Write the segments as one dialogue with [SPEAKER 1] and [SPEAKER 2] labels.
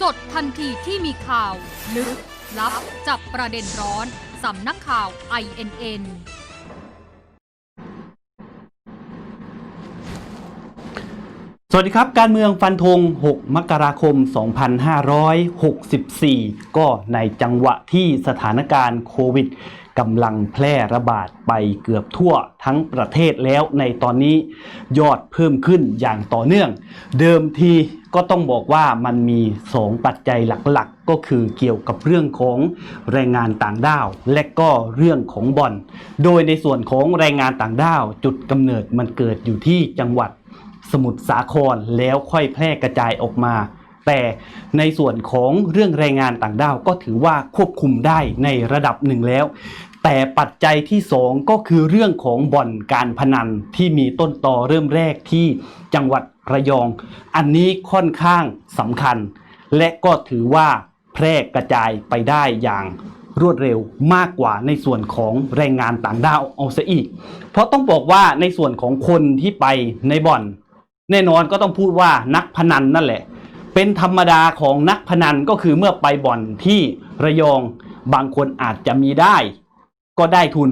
[SPEAKER 1] สดทันทีที่มีข่าว ลึก ลับ จับประเด็นร้อน สำนักข่าว INN
[SPEAKER 2] สวัสดีครับ การเมืองฟันธง 6 มกราคม 2564 ก็ในจังหวะที่สถานการณ์โควิด กำลังแพร่ระบาดไปเกือบทั่วทั้งประเทศแล้วในตอนนี้ยอดเพิ่มขึ้นอย่างต่อเนื่อง เดิมทีก็ต้องบอกว่ามันมี 2 ปัจจัยหลักๆ ก็คือเกี่ยวกับเรื่องของแรงงานต่างด้าว และก็เรื่องของบ่อน โดยในส่วนของแรงงานต่างด้าว จุดกำเนิดมันเกิดอยู่ที่จังหวัดสมุทรสาครแล้วค่อยแพร่กระจายออกมา แต่ในส่วนของเรื่องแรงงานต่างด้าวก็ถือว่าควบคุมได้ในระดับหนึ่งแล้ว แต่ปัจจัยที่สองก็คือเรื่องของบ่อนการพนันที่มีต้นตอเริ่มแรกที่จังหวัดระยอง อันนี้ค่อนข้างสำคัญ และก็ถือว่าแพร่กระจายไปได้อย่างรวดเร็วมากกว่าในส่วนของแรงงานต่างด้าวเอาซะอีก เพราะต้องบอกว่าในส่วนของคนที่ไปในบ่อน แน่นอนก็ต้องพูดว่านักพนันนั่นแหละ เป็นธรรมดาของนักพนันก็คือเมื่อไปบ่อนที่ระยองบางคนอาจจะมีได้ ก็ได้ทุน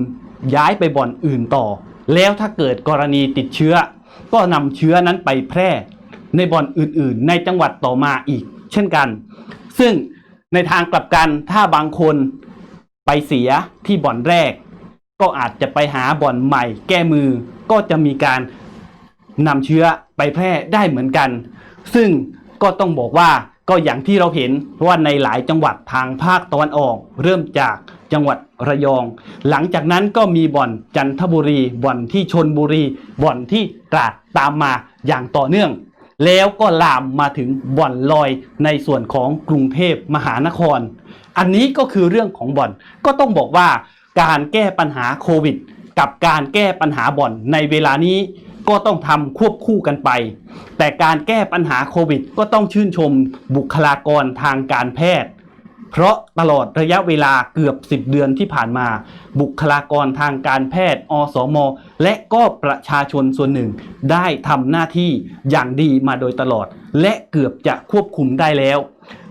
[SPEAKER 2] ย้ายไปบ่อนอื่นต่อ แล้วถ้าเกิดกรณีติดเชื้อ ก็นำเชื้อนั้นไปแพร่ ในบ่อนอื่นๆ ในจังหวัดต่อมาอีก เช่นกัน ซึ่งในทางกลับกันถ้าบางคนไปเสียที่บ่อนแรก ก็อาจจะไปหาบ่อนใหม่ แก้มือก็จะมีการนำเชื้อไปแพร่ได้เหมือนกัน ซึ่ง ก็ต้องบอกว่าก็อย่างที่เราเห็นว่าในหลายจังหวัดทางภาคตะวันออก เริ่มจากจังหวัดระยอง หลังจากนั้นก็มีบ่อนจันทบุรี บ่อนที่ชนบุรี บ่อนที่ตราดตามมาอย่างต่อเนื่อง แล้วก็ลามมาถึงบ่อนลอยในส่วนของกรุงเทพมหานคร อันนี้ก็คือเรื่องของบ่อนก็ต้องบอกว่าการแก้ปัญหาโควิด กับการแก้ปัญหาบ่อนในเวลานี้ ก็ต้องทำควบคู่กันไป แต่การแก้ปัญหาโควิด ก็ต้องชื่นชมบุคลากรทางการแพทย์ เพราะตลอดระยะเวลาเกือบ 10 เดือนที่ผ่านมา บุคลากรทางการแพทย์ อสม และก็ประชาชนส่วนหนึ่ง ได้ทำหน้าที่อย่างดีมาโดยตลอด และเกือบจะควบคุมได้แล้ว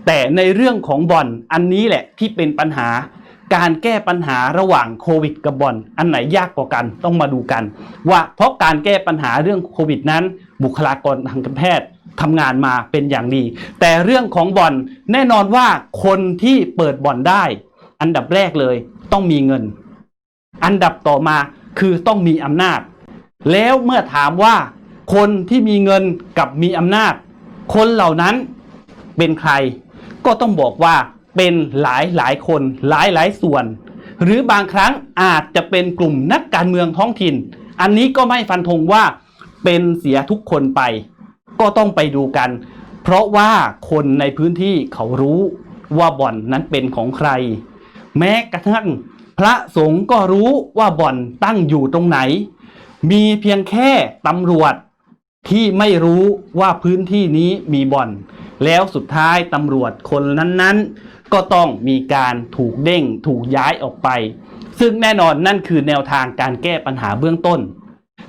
[SPEAKER 2] แต่ในเรื่องของบ่อนอันนี้แหละที่เป็นปัญหา การแก้ปัญหาระหว่างโควิดกับบอนอันไหนยากกว่ากันต้องมาดูกัน ว่าเพราะการแก้ปัญหาเรื่องโควิดนั้น บุคลากรทางการแพทย์ทำงานมาเป็นอย่างดี แต่เรื่องของบอนแน่นอนว่าคนที่เปิดบอนได้ อันดับแรกเลยต้องมีเงิน อันดับต่อมาคือต้องมีอำนาจ แล้วเมื่อถามว่า คนที่มีเงินกับมีอำนาจ คนเหล่านั้นเป็นใคร ก็ต้องบอกว่า เป็นหลายหลายคนหลายหลายส่วน หรือบางครั้งอาจจะเป็นกลุ่มนักการเมืองท้องถิ่น อันนี้ก็ไม่ฟันธงว่าเป็นเสียทุกคนไป ก็ต้องไปดูกัน เพราะว่าคนในพื้นที่เขารู้ว่าบ่อนนั้นเป็นของใคร แม้กระทั่งพระสงฆ์ก็รู้ว่าบ่อนตั้งอยู่ตรงไหน มีเพียงแค่ตำรวจที่ไม่รู้ว่าพื้นที่นี้มีบ่อน แล้วสุดท้ายตำรวจคนนั้นๆ ก็ต้องมีการถูกเด้งถูกย้ายออกไป ซึ่งแน่นอนนั่นคือแนวทางการแก้ปัญหาเบื้องต้น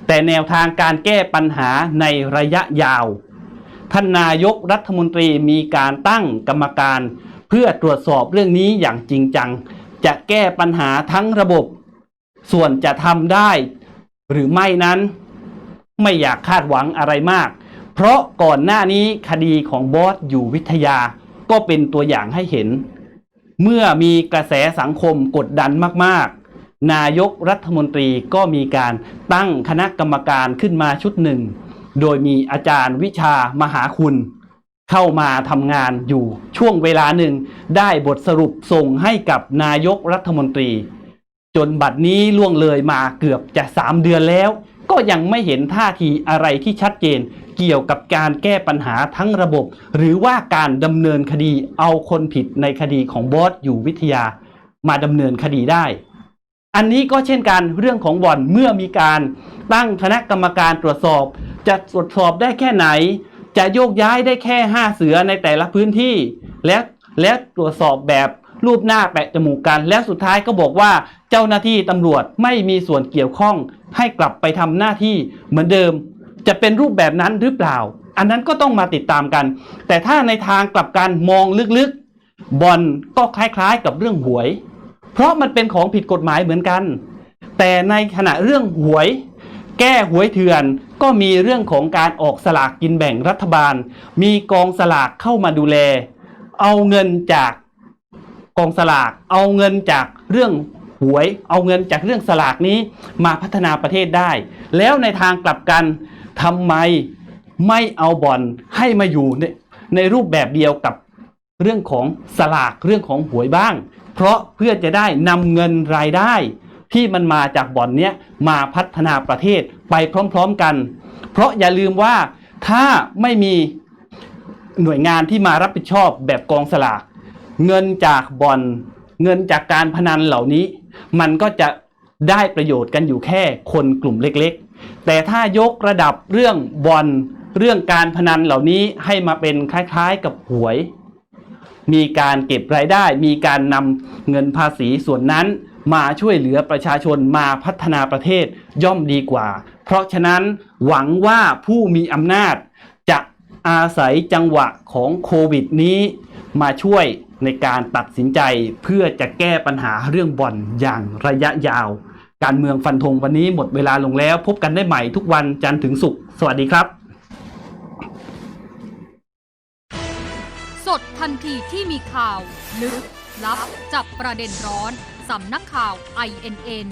[SPEAKER 2] แต่แนวทางการแก้ปัญหาในระยะยาว ท่านนายกรัฐมนตรีมีการตั้งกรรมการ เพื่อตรวจสอบเรื่องนี้อย่างจริงจัง จะแก้ปัญหาทั้งระบบ ส่วนจะทำได้ หรือไม่นั้นไม่อยากคาดหวังอะไรมาก เพราะก่อนหน้านี้คดีของบอสอยู่วิทยา ก็เป็นตัวอย่างให้เห็น เมื่อมีกระแสสังคมกดดันมากๆ นายกรัฐมนตรีก็มีการตั้งคณะกรรมการขึ้นมาชุดหนึ่ง โดยมีอาจารย์วิชามหาคุณ เข้ามาทำงานอยู่ช่วงเวลาหนึ่ง ได้บทสรุปส่งให้กับนายกรัฐมนตรี จนบัดนี้ล่วงเลยมาเกือบจะ3เดือนแล้ว ก็ยังไม่เห็นท่าทีอะไรที่ชัดเจน เกี่ยวกับการแก้ปัญหาทั้งระบบ หรือว่าการดำเนินคดีเอาคนผิดในคดีของบอสอยู่วิทยามาดำเนินคดีได้ อันนี้ก็เช่นกันเรื่องของบ่อนเมื่อมีการตั้งคณะกรรมการตรวจสอบ จะตรวจสอบได้แค่ไหน จะโยกย้ายได้แค่ 5 เสือในแต่ละพื้นที่ และและตรวจสอบแบบ รูปหน้าแปะจมูกกัน แล้วสุดท้ายก็บอกว่าเจ้าหน้าที่ตำรวจไม่มีส่วนเกี่ยวข้อง ให้กลับไปทำหน้าที่เหมือนเดิม จะเป็นรูปแบบนั้นหรือเปล่า อันนั้นก็ต้องมาติดตามกัน แต่ถ้าในทางกลับกันมองลึกๆบอลก็คล้ายๆ กับเรื่องหวย เพราะมันเป็นของผิดกฎหมายเหมือนกัน แต่ในขณะเรื่องหวย แก้หวยเถื่อนก็มีเรื่องของการออกสลากกินแบ่งรัฐบาล มีกองสลากเข้ามาดูแล เอาเงินจาก กองสลากเอาเงินจากเรื่องหวยเอาเงินจากเรื่องสลากนี้มาพัฒนาประเทศได้ แล้วในทางกลับกันทำไมไม่เอาบอลให้มาอยู่ในในรูปแบบเดียวกับเรื่องของสลากเรื่องของหวยบ้าง เพราะเพื่อจะได้นำเงินรายได้ ที่มันมาจากบ่อนเนี้ยมาพัฒนาประเทศไปพร้อมๆกัน เพราะอย่าลืมว่าถ้าไม่มีหน่วยงานที่มารับผิดชอบแบบกองสลาก เงินจากบ่อน เงินจากการพนันเหล่านี้ มันก็จะได้ประโยชน์กันอยู่แค่คนกลุ่มเล็กๆ แต่ถ้ายกระดับเรื่องบอลเรื่องการพนันเหล่านี้ให้มาเป็นคล้ายๆกับหวย มีการเก็บรายได้ มีการนำเงินภาษีส่วนนั้น มาช่วยเหลือประชาชนมาพัฒนาประเทศย่อมดีกว่า เพราะฉะนั้นหวังว่าผู้มีอำนาจจะอาศัยจังหวะของโควิดนี้มาช่วย ในการตัดสินใจเพื่อจะแก้ปัญหาเรื่องบ่อนอย่างระยะยาว การเมืองฟันธงวันนี้หมดเวลาลงแล้ว พบกันได้ใหม่ทุกวันจันทร์ถึงศุกร์สวัสดีครับ
[SPEAKER 1] สดทันทีที่มีข่าวลึกลับจับประเด็นร้อนสำนักข่าว INN